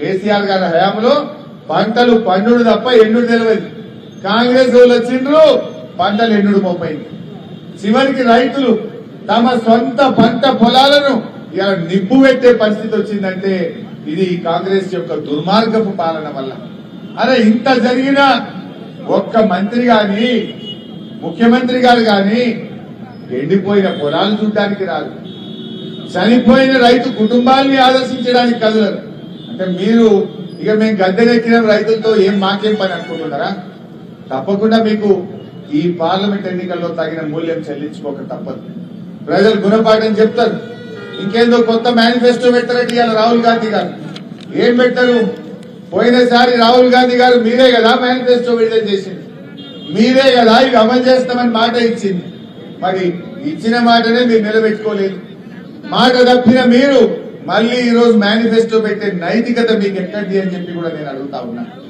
కేసీఆర్ గారి హయాంలో పంటలు పండుడు తప్ప ఎండుడు తెలియదు కాంగ్రెస్ వాళ్ళు వచ్చిండ్రు పంటలు ఎండుడు పోయింది చివరికి రైతులు తమ సొంత పంట పొలాలను ఇలా నిప్పు పెట్టే పరిస్థితి వచ్చిందంటే ఇది కాంగ్రెస్ యొక్క దుర్మార్గపు పాలన వల్ల. అరే ఇంత జరిగిన ఒక్క మంత్రి గాని ముఖ్యమంత్రి గారు గాని ఎండిపోయిన పొలాలు చూడడానికి రాదు చనిపోయిన రైతు కుటుంబాన్ని ఆదర్శించడానికి కదలరు. అంటే మీరు ఇక మేము గద్దెనెక్కిన రైతులతో ఏం మాకేం పని అనుకుంటున్నారా? తప్పకుండా మీకు ఈ పార్లమెంట్ ఎన్నికల్లో తగిన మూల్యం చెల్లించుకోక తప్పదు. ప్రజలు గుణపాఠం చెప్తారు. ఇంకేందో కొత్త మేనిఫెస్టో పెట్టారంటే ఇవాళ రాహుల్ గాంధీ గారు. ఏం పెట్టారు? పోయినసారి రాహుల్ గాంధీ గారు మీరే కదా మేనిఫెస్టో విడుదల చేసింది. మీరే కదా ఇవి అమలు చేస్తామని మాట ఇచ్చింది. మరి ఇచ్చిన మాటనే మీరు నిలబెట్టుకోలేదు. మాట తప్పిన మీరు మళ్ళీ ఈ రోజు మేనిఫెస్టో పెట్టే నైతికత మీకు ఎక్కడిది అని చెప్పి కూడా నేను అడుగుతా ఉన్నా.